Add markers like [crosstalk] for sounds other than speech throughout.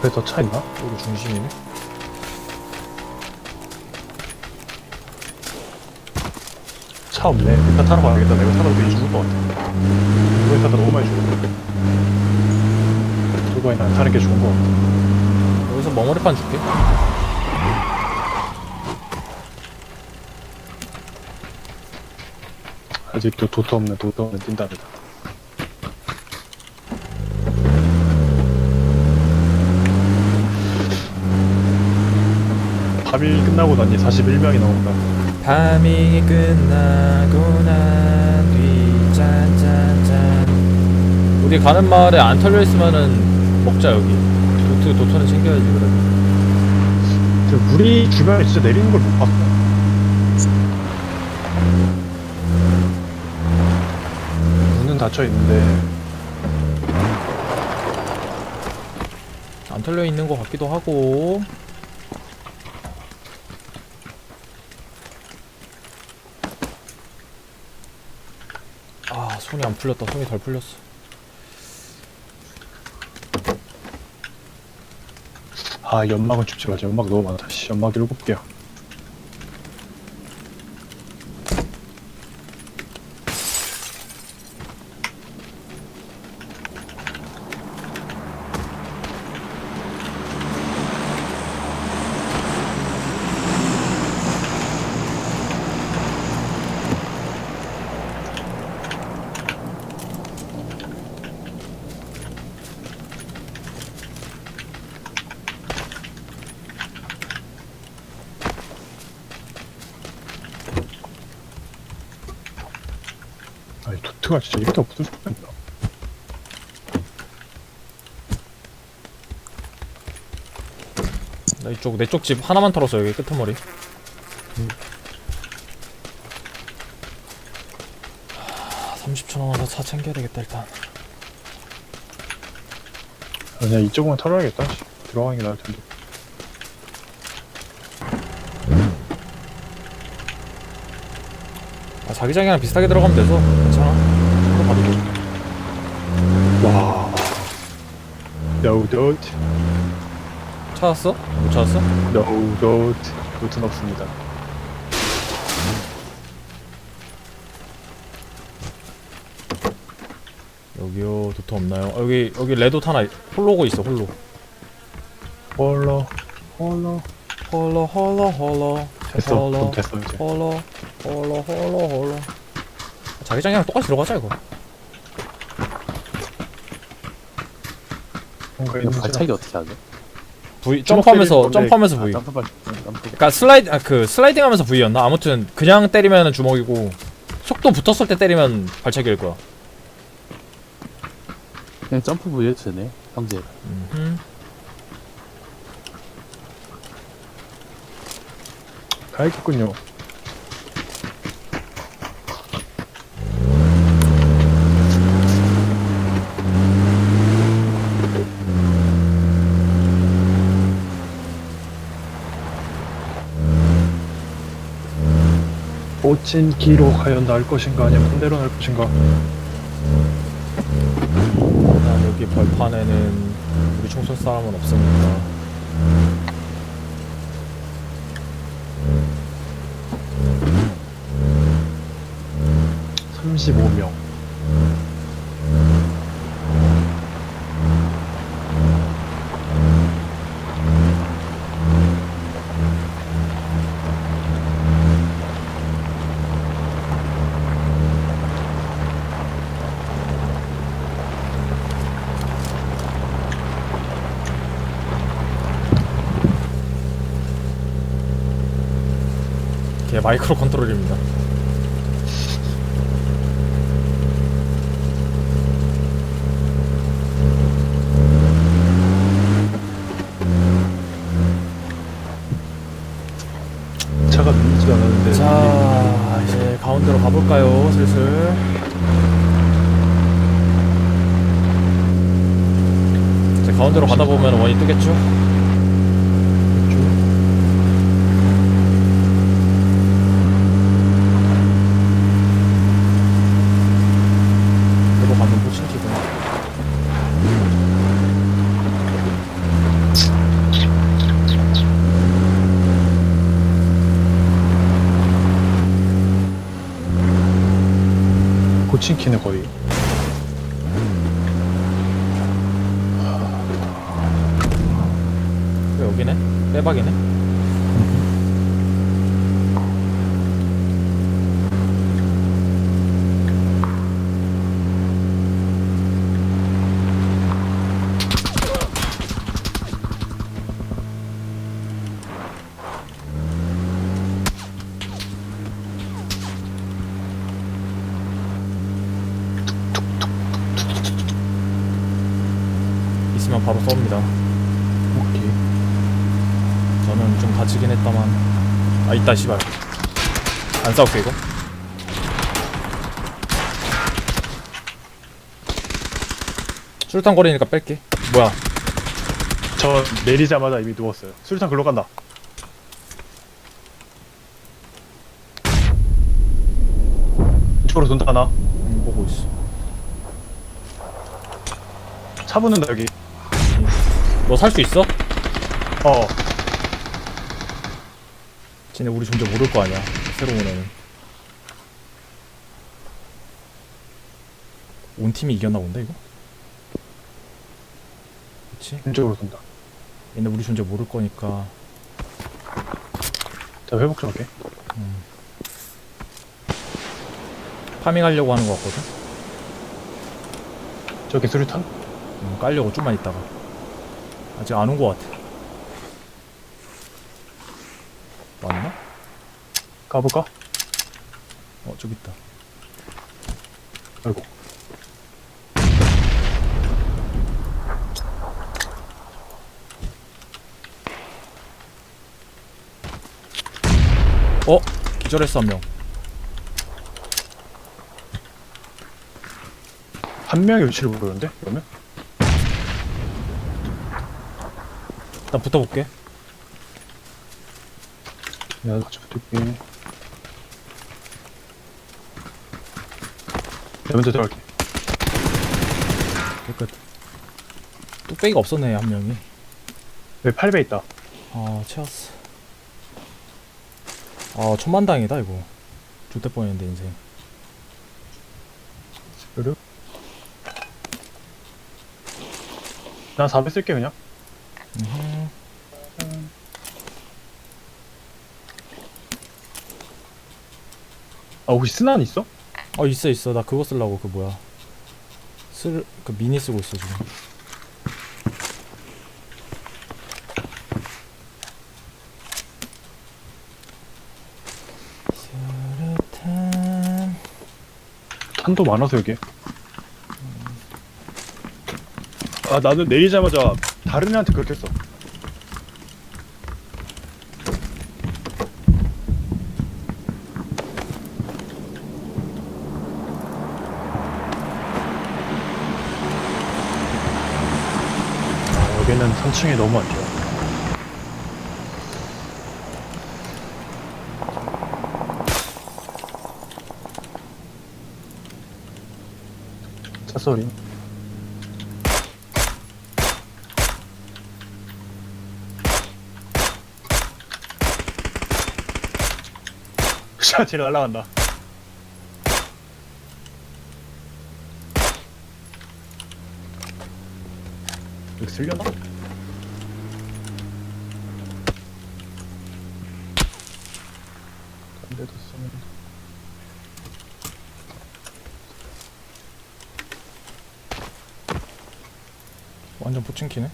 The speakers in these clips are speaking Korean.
앞에 더 차 있나? 여기 중심이네. 차 없네. 일단 타러 가야겠다. 내가 타다 보니 죽을 것 같아. 이번에 타다 너무 많이 죽었네. 오토바이는 안 타는 게 좋은 것 같아. 여기서 머머리판 줄게. 아직도 도트 없는 도트 없는 뛴답니다. 밤이 끝나고 나니 41명이 나온다. 밤이 끝나고 난뒤 짠짠짠. 우리 가는 마을에 안 털려 있으면은 먹자 여기. 도트 도트는 챙겨야지 그래. 저 물이 주변에 진짜 내리는 걸 못 봤어. 문은 닫혀 있는데 안 털려 있는 것 같기도 하고. 아 손이 안 풀렸다. 손이 덜 풀렸어. 아 연막은 춥지 마자. 연막 너무 많다. 씨, 연막 일곱 개야. 아니 도트가 진짜 이렇게 없을 수가 있나? 나 이쪽 내 쪽 집 하나만 털었어 여기 끄트머리. 하, 30초 남아서 차 챙겨야 되겠다 일단. 그냥 이쪽만 털어야겠다. 씨. 들어가는 게 나을 텐데. 아, 자기장이랑 비슷하게 들어가면 돼서 괜찮아. 와. No doubt, 찾았어? 못 찾았어? no doubt. 도트는 없습니다. 여기요 도트 없나요? 아, 여기 여기 레도 하나 홀로고 있어 홀로. 홀로, 홀로. 홀로 홀로 홀로. 됐어. 홀로 그럼 됐어 이제. 홀로 홀로 홀로 홀로. 자기장이랑 똑같이 들어가자 이거. 뭔가 이거 있는 발차기 어떻게 하죠? V 점프하면서 점프하면서 V. 아, 점프 발, 점프. 그러니까 슬라이드 아, 그 슬라이딩 하면서 V였나? 아무튼 그냥 때리면은 주먹이고 속도 붙었을 때 때리면 발차기일 거야. 그냥 점프 부여도 되네, 형제. 음. 가야겠군요. 꽃진 기로 과연 날 것인가 아니면 반대로 날 것인가? 일단 여기 벌판에는 우리 총쏠 사람은 없으니까 35명 이게 마이크로 컨트롤입니다. 차가 밀지도 않았는데 자 이제 가운데로 가볼까요 슬슬 이제 가운데로 가다 보면 원이 뜨겠죠? 이거 가면 포친티구나 고친키네 거의 왜 여기네? 빼박이네? 있으면 바로 쏩니다. 오케이. 저는 좀 다치긴 했다만. 아 있다 씨발. 안 싸울게 이거. 술탄 거리니까 뺄게. 뭐야? 저 내리자마자 이미 누웠어요. 술탄 글로 간다. 이쪽으로 돈다 하나. 음, 보고 있어. 차 붙는다 여기 너 살 수 있어? 어 쟤네 우리 존재 모를 거 아니야 새로 온 애는 온 팀이 이겼나 본데 이거? 그치? 왼쪽으로 돈다 얘네 우리 존재 모를 거니까 자 회복 좀 할게 파밍하려고 하는 거 같거든? 저기 수류탄 음, 깔려고 좀만 있다가 아직 안온거 같아 맞나? 가볼까? 어 저기 있다 아이고 어? 기절했어 한 명 한 명의 위치를 모르는데 그러면? 나 붙어볼게. 내가 같이 붙을게. 내가 먼저 들어갈게. 깨끗 뚝배기가 없었네 한 명이. 여기 8배 있다. 아 채웠어. 아 천만당이다 이거. 좋대 뻔했는데 인생. 그래? 난 4배 쓸게 그냥 아 혹시 스난 있어? 어 있어 있어. 나 그거 쓰려고 그 뭐야. 쓸 그 미니 쓰고 있어 지금. 스르탄. 탄도 많아서 여기 아 나는 내리자마자 다른 애한테 그렇게 했어. 아, 여기는 3층이 너무 안 좋아. 차 소리 샤 쟤네 날라간다. 여기 쓸려나? 근데도 쓰면 완전 포칭키네?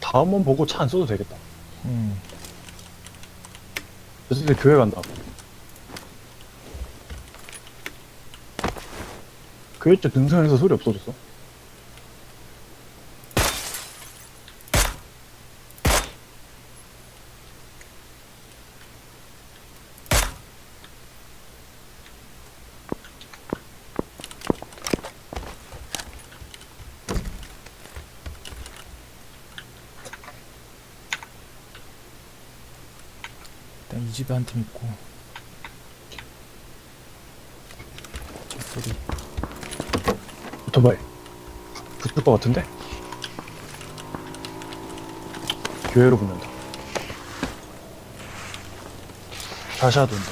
다음 번 보고 차 안 써도 되겠다. 음 어차피 교회 간다. 교회 쪽 등산에서 소리 없어졌어 앞에 한 팀 있고. 저 소리. 오토바이. 붙을 것 같은데? 교회로 붙는다. 다시 하던데.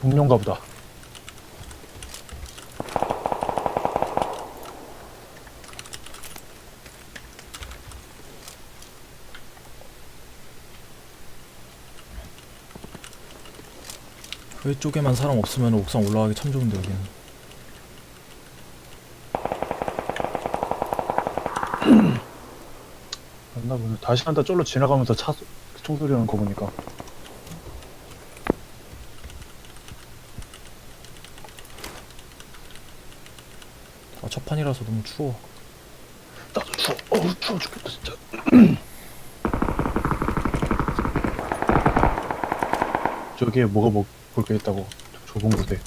분명가 보다. 그 쪽에만 사람 없으면 옥상 올라가기 참 좋은데 여기는 [clears throat] 맞나 보네. 다시 한다 쫄로 지나가면서 차 소- 총소리 나는 거 보니까. 아 첫판이라서 너무 추워 나도 추워. 어우, 추워 죽겠다, 진짜. [clears throat] 저기에 뭐가 뭐, 볼 게 있다고. 저 좁은 곳에.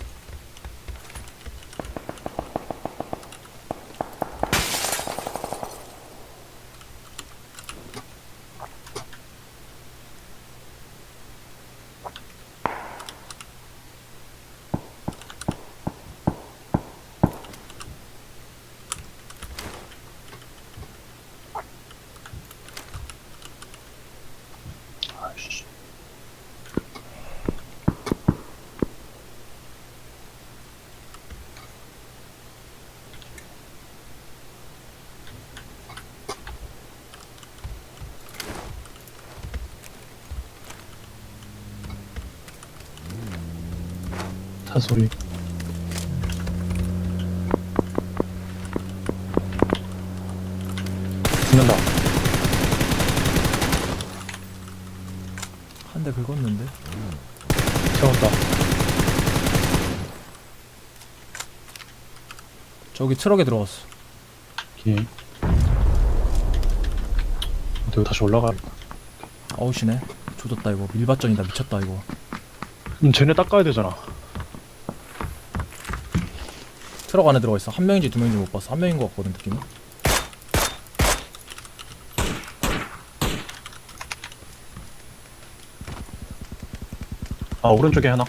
차 소리. 죽는다. 한 대 긁었는데 세웠다. 저기 트럭에 들어갔어 기. 어디 다시 올라가야겠다. 아우시네 조졌다 이거 밀밭전이다 미쳤다 이거 음, 쟤네 닦아야 되잖아. 트럭 안에 들어가 있어 한 명인지 두 명인지 못 봤어 한 명인 것 같거든 느낌은 아, 오른쪽에 하나.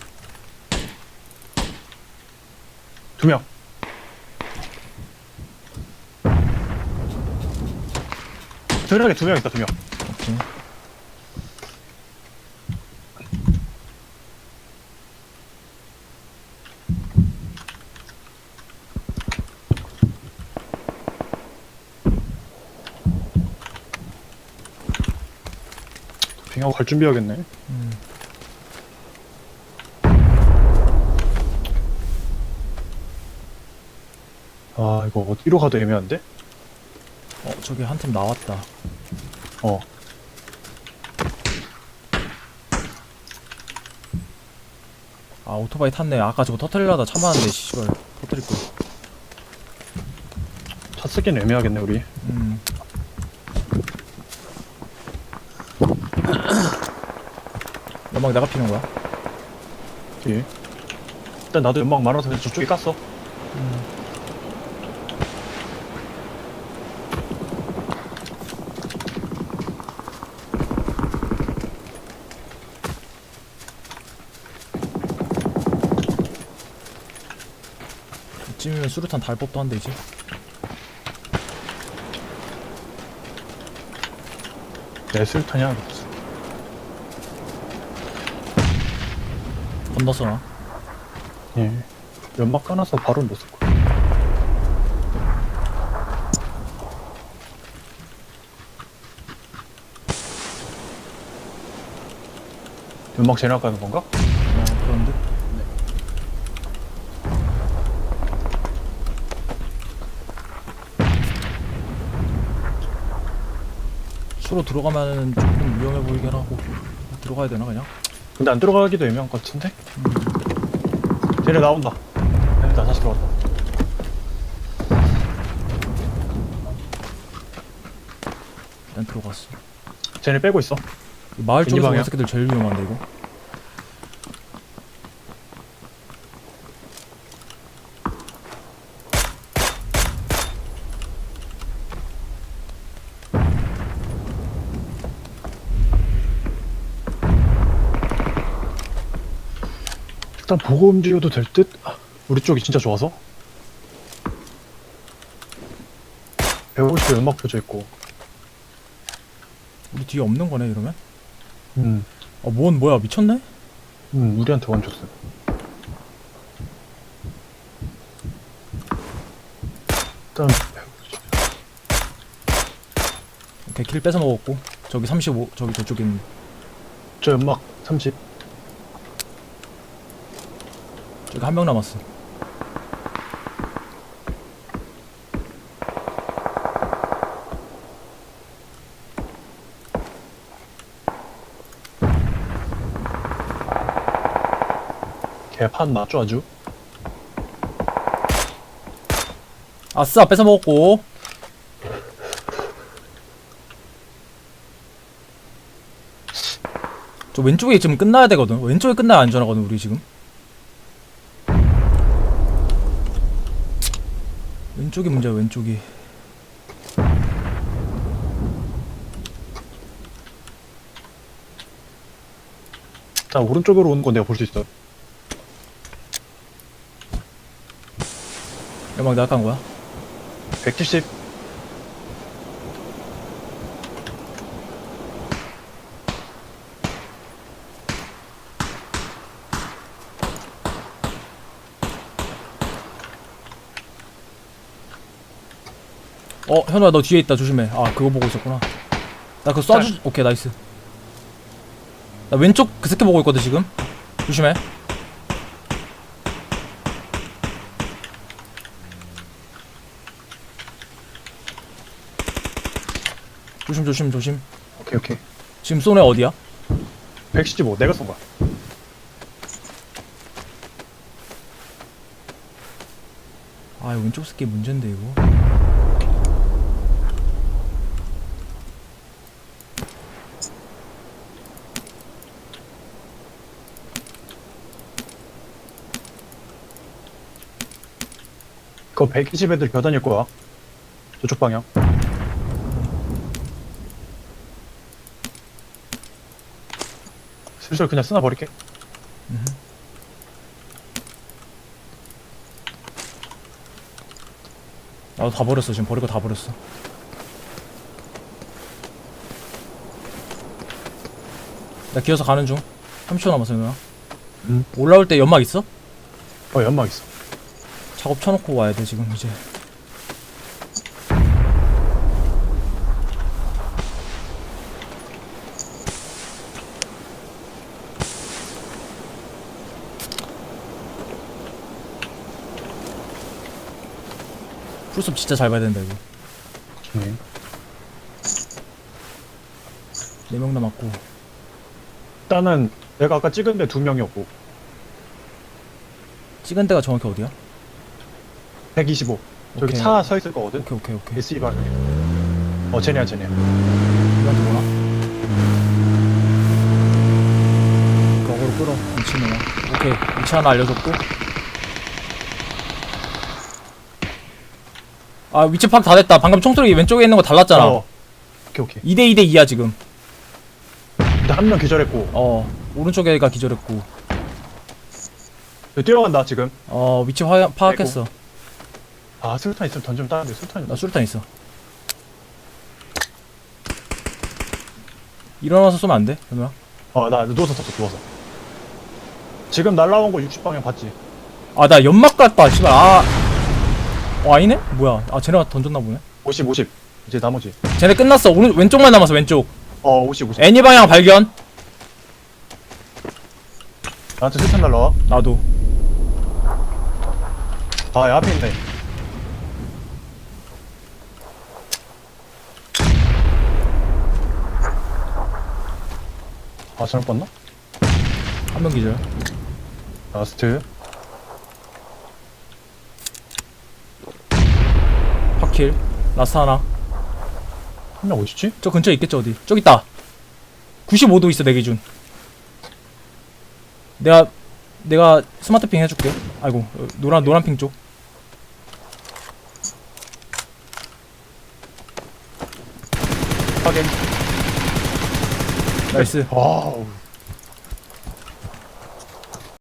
두 명. 저기에 두 명 있다, 두 명. 오케이 빙하고 갈 준비해야겠네. 음. 아, 이거 어디로 가도 애매한데? 어 저기 한 팀 나왔다 어. 아 오토바이 탔네 아까 저거 터트리려다 참았는데 씨발 터트릴 거 차 쓰기는 애매하겠네, 우리. 음. 연막 내가 피는 거야? 뒤에. 일단 나도 연막 많아서 저쪽에 깠어. 이쯤이면 수류탄 달 법도 한데 이제 내 술탄이야. 건넜어 나 예. 연막 까놔서 바로 넣었을 거야. 연막 쟤네 까는 건가? 어, 그런데 수로 들어가면은 조금 위험해 보이긴 하고 들어가야 되나 그냥? 근데 안 들어가기도 애매한 것 같은데? 쟤네 나온다. 됐다, 다시 들어왔다. 일단 들어갔어 쟤네 빼고 있어. 이 마을 이 쪽에서 방향? 오는 새끼들 제일 위험한데 이거 일단 보고 움직여도 될 듯? 우리 쪽이 진짜 좋아서? 150에 음악 표져 있고 우리 뒤에 없는 거네 이러면? 음, 아, 뭔 뭐야 미쳤네? 음 우리한테 원 줬어 일단 150. 오케이 킬 뺏어 먹었고 저기 35 저기 저쪽에 있는 저 음악 30 저기 한 명 남았어 개판 맞죠 아주? 아싸 뺏어 먹었고. 저 왼쪽에 지금 끝나야 되거든. 왼쪽에 끝나야 안전하거든 우리 지금 왼쪽이 문제야 왼쪽이. 자 오른쪽으로 오는 건 내가 볼 수 있어. 연막 깐 거야? 170 어 현우야 너 뒤에 있다. 조심해. 아 그거 보고 있었구나. 나 그거 쏴주 오케이 나이스. 나 왼쪽 그 새끼 보고 있거든 지금. 조심해. 조심 조심 조심. 오케이 오케이. 지금 쏘네 어디야? 175 내가 쏜 거야. 아 이거 왼쪽 새끼 문제인데 이거 그거 120 애들 겨다닐 거야. 저쪽 방향. 슬슬 그냥 쓰나 버릴게. 나도 다 버렸어. 지금 버리고 다 버렸어. 나 기어서 가는 중. 30초 남았어 누나 음. 올라올 때 연막 있어? 어 연막 있어 작업 쳐놓고 와야 돼 지금 이제 풀숲 진짜 잘 봐야 된다 이거 네. 4명 남았고 일단은 내가 아까 찍은 데 두 명이었고 찍은 데가 정확히 어디야? 125 저기 오케이. 차 서 있을 거거든. 오케이 오케이 오케이. SE 방향에 어 쟤네야 쟤네 우리한테 뭐나? 거꾸로 끌어. 미친놈아. 오케이. 위치 하나 알려줬고. 아 위치 파악 다 됐다. 방금 총소리 왼쪽에 있는 거 달랐잖아. 어. 오케이 오케이. 2대 2대 2야 지금. 근데 한 명 기절했고. 어. 오른쪽에가 기절했고. 여기 뛰어간다 지금. 어 위치 화, 파악했어 아 술탄 있으면 던지면 따는데 술탄이 나 수류탄 있어. 일어나서 쏘면 안 돼? 그러면 어나 누워서 썼어 누워서. 지금 날라온 거 60방향 봤지? 아 나 연막 갔다 씨발. 아. 어, 아니네? 뭐야. 아 쟤네가 던졌나 보네. 50 50 이제 나머지. 쟤네 끝났어. 오른 왼쪽만 남았어 왼쪽. 어 50 50 애니 방향 발견. 나한테 술탄 날라와. 나도. 아얘 앞에 있네 아 잘못 봤나? 한 명 기절. 라스트. 파킬. 라스 하나. 한 명 어디지? 저 근처에 있겠지 어디? 저기 있다. 95도 있어 내 기준. 내가 내가 스마트핑 해줄게. 아이고 어, 노란 노란 핑 쪽 확인 나이스 와우